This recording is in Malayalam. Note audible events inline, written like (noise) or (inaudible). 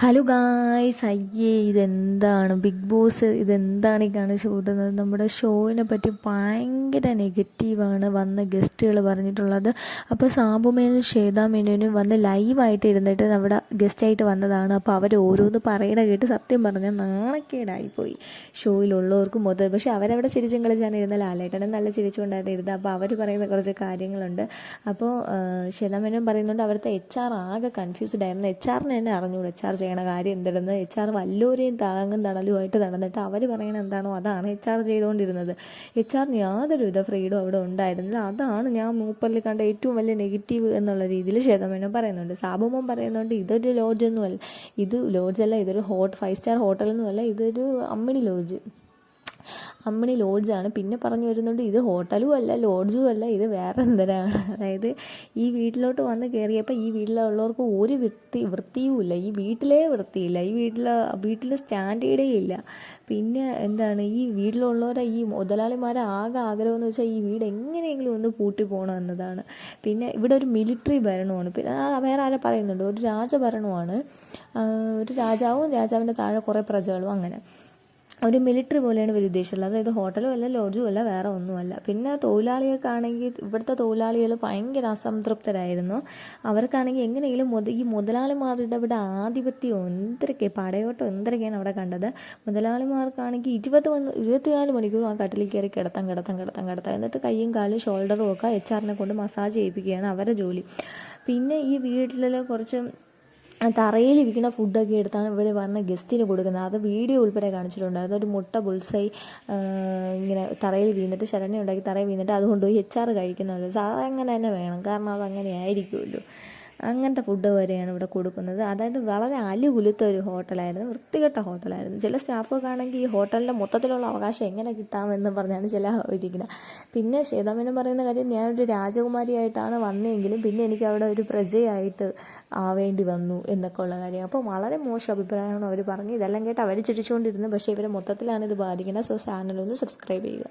ഹലോ ഗായ്സ് അയ്യേ ഇതെന്താണ്? ബിഗ് ബോസ് ഇതെന്താണ് ഈ കാണിച്ചു കൂട്ടുന്നത് നമ്മുടെ ഷോയിനെ പറ്റി ഭയങ്കര നെഗറ്റീവാണ് വന്ന ഗസ്റ്റുകൾ പറഞ്ഞിട്ടുള്ളത്. അപ്പോൾ സാബുമേനും ശ്വേതാമേനും വന്ന് ലൈവായിട്ട് ഇരുന്നിട്ട് നമ്മുടെ ഗസ്റ്റായിട്ട് വന്നതാണ്. അപ്പോൾ അവർ ഓരോന്ന് പറയണ കേട്ട് സത്യം പറഞ്ഞാൽ നാണക്കേടായിപ്പോയി. ഷോയിലുള്ളവർക്കും മൊത്തം. പക്ഷേ അവരവിടെ ചിരിച്ചും കളിച്ചാണ് ഇരുന്നത് ലാലേട്ടനും നല്ല ചിരിച്ചുകൊണ്ടാണ് ഇരുന്നത്. അപ്പോൾ അവർ പറയുന്ന കുറച്ച് കാര്യങ്ങളുണ്ട്. അപ്പോൾ ശ്വേതാമേനും പറയുന്നുണ്ട് അവിടുത്തെ എച്ച് ആർ ആകെ കൺഫ്യൂസ്ഡ് ആയിരുന്നു. എച്ച് ആറിന് തന്നെ അറിഞ്ഞൂടെ. എച്ച് ആർ ചെയ്യണ കാര്യം എന്തിടുന്നത് എച്ച് ആർ വല്ലവരെയും താങ്ങും തണലുമായിട്ട് നടന്നിട്ട് അവർ പറയണ എന്താണോ അതാണ് എച്ച് ആർ ചെയ്തുകൊണ്ടിരുന്നത് എച്ച് ആറിന് യാതൊരുവിധ ഫ്രീഡും അവിടെ ഉണ്ടായിരുന്നില്ല. അതാണ് ഞാൻ മൂപ്പറിൽ കണ്ട ഏറ്റവും വലിയ നെഗറ്റീവ് എന്നുള്ള രീതിയിൽ ശ്വേതമേനോൻ പറയുന്നുണ്ട്. സാബുമോൻ പറയുന്നുണ്ട് ഇതൊരു ലോഡ്ജൊന്നുമല്ല ഇത് ലോഡ്ജല്ല ഇതൊരു ഹോട്ട് ഫൈവ് സ്റ്റാർ ഹോട്ടലൊന്നുമല്ല ഇതൊരു അമ്മിണി ലോഡ്ജ് അമ്മിണി ലോഡ്ജാണ് പിന്നെ പറഞ്ഞു വരുന്നുണ്ട് ഇത് ഹോട്ടലും അല്ല ലോഡ്ജും അല്ല ഇത് വേറെ എന്തരാണ്? (laughs) അതായത് ഈ വീട്ടിലോട്ട് വന്ന് കയറിയപ്പോൾ ഈ വീട്ടിലുള്ളവർക്ക് ഒരു വൃത്തി വൃത്തിയുമില്ല ഈ വീട്ടിലേ വൃത്തിയില്ല. ഈ വീട്ടിൽ വീട്ടിൽ സ്റ്റാൻഡേർഡേ ഇല്ല. പിന്നെ എന്താണ് ഈ വീട്ടിലുള്ളവരെ ഈ മുതലാളിമാരെ ആകെ ആഗ്രഹം എന്ന് വെച്ചാൽ ഈ വീട് എങ്ങനെയെങ്കിലും ഒന്ന് പൂട്ടി പോകണം എന്നതാണ്. പിന്നെ ഇവിടെ ഒരു മിലിറ്ററി ഭരണമാണ് പിന്നെ വേറെ ആരെ പറയുന്നുണ്ട്? ഒരു രാജഭരണമാണ് ഒരു രാജാവും രാജാവിന്റെ താഴെ കുറേ പ്രജകളും അങ്ങനെ. ഒരു മിലിറ്ററി പോലെയാണ് ഇവർ ഉദ്ദേശിച്ചുള്ളത് അതായത് ഹോട്ടലും അല്ല ലോഡ്ജും അല്ല വേറെ ഒന്നുമല്ല. പിന്നെ തൊഴിലാളികൾക്ക് ആണെങ്കിൽ ഇവിടുത്തെ തൊഴിലാളികൾ ഭയങ്കര അസംതൃപ്തരായിരുന്നു. അവർക്കാണെങ്കിൽ എങ്ങനെയെങ്കിലും മുത ഈ മുതലാളിമാരുടെ ഇവിടെ ആധിപത്യം എന്തൊക്കെ പടയോട്ടം എന്തൊക്കെയാണ് അവിടെ കണ്ടത്? മുതലാളിമാർക്കാണെങ്കിൽ ഇരുപത് വന്ന് ഇരുപത്തിനാല് മണിക്കൂർ ആ കട്ടിലിൽ കയറി കിടത്താൻ കിടത്താൻ കിടത്താൻ കിടത്താം. എന്നിട്ട് കൈയും കാലും ഷോൾഡറും ഒക്കെ എച്ച് ആറിനെ കൊണ്ട് മസാജ് ചെയ്യിപ്പിക്കുകയാണ് അവരുടെ ജോലി. പിന്നെ ഈ വീട്ടിൽ കുറച്ച് തറയിൽ വീണ ഫുഡൊക്കെ എടുത്താണ് ഇവിടെ പറഞ്ഞ ഗസ്റ്റിന് കൊടുക്കുന്നത്. അത് വീഡിയോ ഉൾപ്പെടെ കാണിച്ചിട്ടുണ്ടായിരുന്നു. ഒരു മുട്ട പുൽസൈ ഇങ്ങനെ തറയിൽ വീണിട്ട് ശരണ ഉണ്ടാക്കി തറയിൽ വീണിട്ട് അതുകൊണ്ട് എച്ച് ആർ കഴിക്കുന്നുള്ളൂ സാധാരണ അങ്ങനെ തന്നെ വേണം. കാരണം അത് അങ്ങനെ ആയിരിക്കുമല്ലോ. അങ്ങനത്തെ ഫുഡ് വരെയാണ് ഇവിടെ കൊടുക്കുന്നത്. അതായത് വളരെ അലുകുലുത്ത ഒരു ഹോട്ടലായിരുന്നു. വൃത്തികെട്ട ഹോട്ടലായിരുന്നു. ചില സ്റ്റാഫൊക്കെ ആണെങ്കിൽ ഈ ഹോട്ടലിന്റെ മൊത്തത്തിലുള്ള അവകാശം എങ്ങനെ കിട്ടാമെന്ന് പറഞ്ഞാണ് ചില ഇരിക്കുന്നത്. പിന്നെ ശ്വേതാമേനം പറയുന്ന കാര്യം ഞാനൊരു രാജകുമാരിയായിട്ടാണ് വന്നതെങ്കിലും പിന്നെ എനിക്ക് അവിടെ ഒരു പ്രജയായിട്ട് ആവേണ്ടി വന്നു എന്നൊക്കെ ഉള്ള കാര്യം. അപ്പോൾ വളരെ മോശം അഭിപ്രായമാണ് അവർ പറഞ്ഞ് ഇതെല്ലാം കേട്ട് അവർ ചിരിച്ചുകൊണ്ടിരുന്നു. പക്ഷേ ഇവരെ മൊത്തത്തിലാണ് ഇത് ബാധിക്കുന്നത്. സോ ചാനൽ ഒന്ന് സബ്സ്ക്രൈബ് ചെയ്യുക.